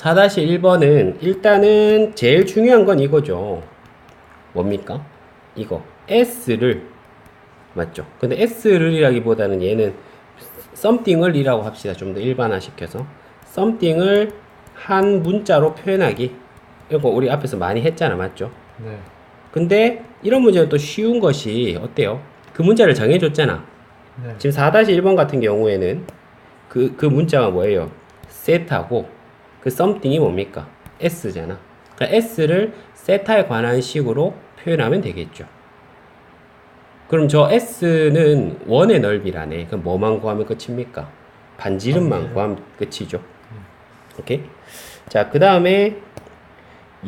4-1번은 일단은 제일 중요한 건 이거죠. 뭡니까? 이거 s를 맞죠? 근데 s를 이라기보다는 얘는 something을 이라고 합시다. 좀 더 일반화시켜서 something을 한 문자로 표현하기. 이거 우리 앞에서 많이 했잖아, 맞죠? 네. 근데 이런 문제는 또 쉬운 것이 어때요? 그 문자를 정해줬잖아. 네. 지금 4-1번 같은 경우에는 그, 그 문자가 뭐예요? set하고 그 something이 뭡니까? s잖아. 그러니까 s를 set에 관한 식으로 표현하면 되겠죠. 그럼 저 s는 원의 넓이라네. 그럼 뭐만 구하면 끝입니까? 반지름만 반지름. 구하면 끝이죠. 오케이? 자, 그 다음에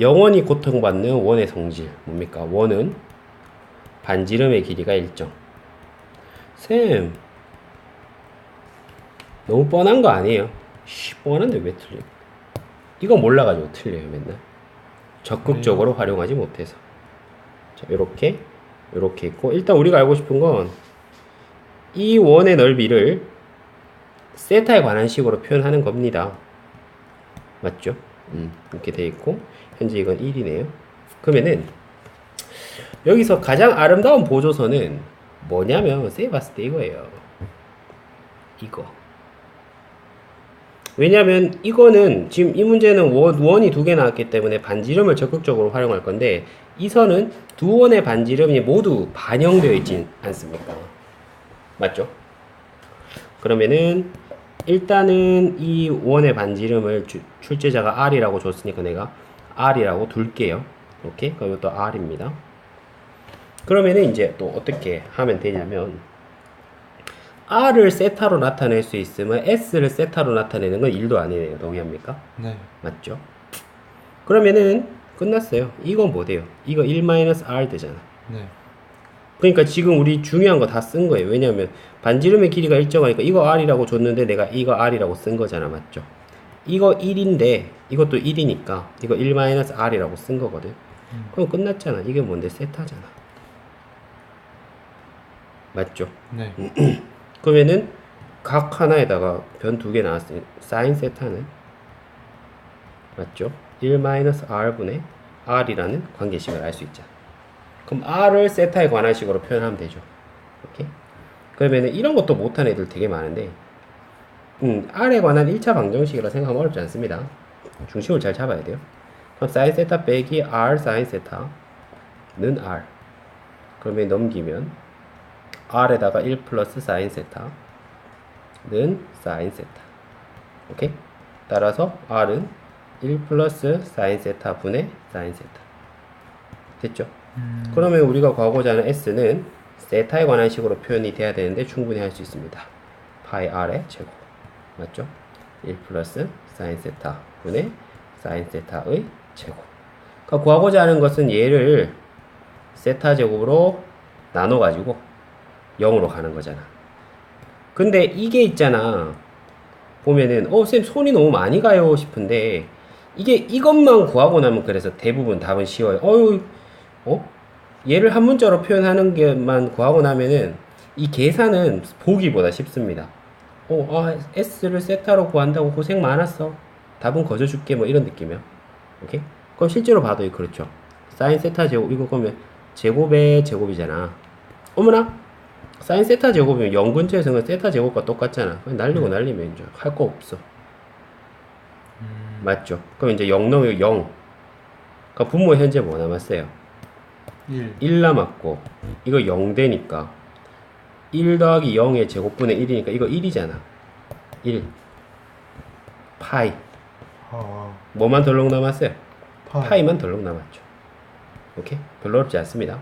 영원히 고통받는 원의 성질. 뭡니까? 원은 반지름의 길이가 일정. 쌤, 너무 뻔한 거 아니에요? 씨, 뻔한데 왜 틀려? 이거 몰라가지고 틀려요, 맨날. 적극적으로 활용하지 못해서. 자, 요렇게, 요렇게 있고, 일단 우리가 알고 싶은 건, 이 원의 넓이를 세타에 관한 식으로 표현하는 겁니다. 맞죠? 음, 이렇게 돼 있고, 현재 이건 1이네요. 그러면은, 여기서 가장 아름다운 보조선은 뭐냐면, 쌤이 봤을 때 이거예요. 이거. 왜냐면 이거는 지금 이 문제는 원, 원이 두 개 나왔기 때문에 반지름을 적극적으로 활용할 건데 이 선은 두 원의 반지름이 모두 반영되어 있진 않습니까? 맞죠? 그러면은 일단은 이 원의 반지름을 주- 출제자가 R이라고 줬으니까 내가 R이라고 둘게요. 오케이? 그럼 이것도 R입니다. 그러면은 이제 또 어떻게 하면 되냐면 R을 세타로 나타낼 수 있으면 S를 세타로 나타내는 건 1도 아니네요. 동의합니까? 네. 맞죠? 그러면은 끝났어요. 이건 뭐 돼요? 이거 1-R 되잖아. 네. 그러니까 지금 우리 중요한 거 다 쓴 거예요. 왜냐면 반지름의 길이가 일정하니까 이거 R이라고 줬는데 내가 이거 R이라고 쓴 거잖아. 맞죠? 이거 1인데 이것도 1이니까 이거 1-R이라고 쓴 거거든. 음. 그럼 끝났잖아. 이게 뭔데? 세타잖아. 맞죠? 네. 그러면은 각 하나에다가 변 두 개 나왔으니 사인 세타는 맞죠? 1-r분의 r이라는 관계식을 알 수 있잖아. 그럼 r을 세타에 관한 식으로 표현하면 되죠. 오케이? 그러면은 이런 것도 못한 애들 되게 많은데 음, r에 관한 1차 방정식이라 생각하면 어렵지 않습니다. 중심을 잘 잡아야 돼요. 그럼 사인 세타 빼기 r 사인 세타는 r. 그러면 넘기면 r에다가 1 플러스 사인 세타는 사인 세타. 오케이? 따라서 r은 1 플러스 사인 세타 분의 사인 세타. 됐죠? 음. 그러면 우리가 구하고자 하는 s는 세타에 관한 식으로 표현이 돼야 되는데 충분히 할 수 있습니다. 파이 r의 제곱. 맞죠? 1 플러스 사인 세타 분의 사인 세타의 제곱. 그러니까 구하고자 하는 것은 얘를 세타 제곱으로 나눠 가지고 0으로 가는 거잖아. 근데 이게 있잖아. 보면은 어, 쌤 손이 너무 많이 가요 싶은데 이게 이것만 구하고 나면 그래서 대부분 답은 쉬워요. 어유 어? 얘를 한 문자로 표현하는 게만 구하고 나면은 이 계산은 보기보다 쉽습니다. 어, 아, S를 세타로 구한다고 고생 많았어. 답은 거저 줄게 뭐 이런 느낌이야. 오케이? 그럼 실제로 봐도 그렇죠. 사인 세타 제곱 이거 그러면 제곱의 제곱이잖아. 어머나 사인 세타 제곱이면 0 근처에서 는 세타 제곱과 똑같잖아. 그냥 날리고 날리면 이제 할 거 없어. 음. 맞죠? 그럼 이제 0 넣으면 0. 그러니까 분모 현재 뭐 남았어요? 1. 1 남았고 이거 0 되니까 1 더하기 0의 제곱분의 1이니까 이거 1이잖아. 1. 파이. 아. 뭐만 덜렁 남았어요? 파이. 파이만 덜렁 남았죠. 오케이? 별로 어렵지 않습니다.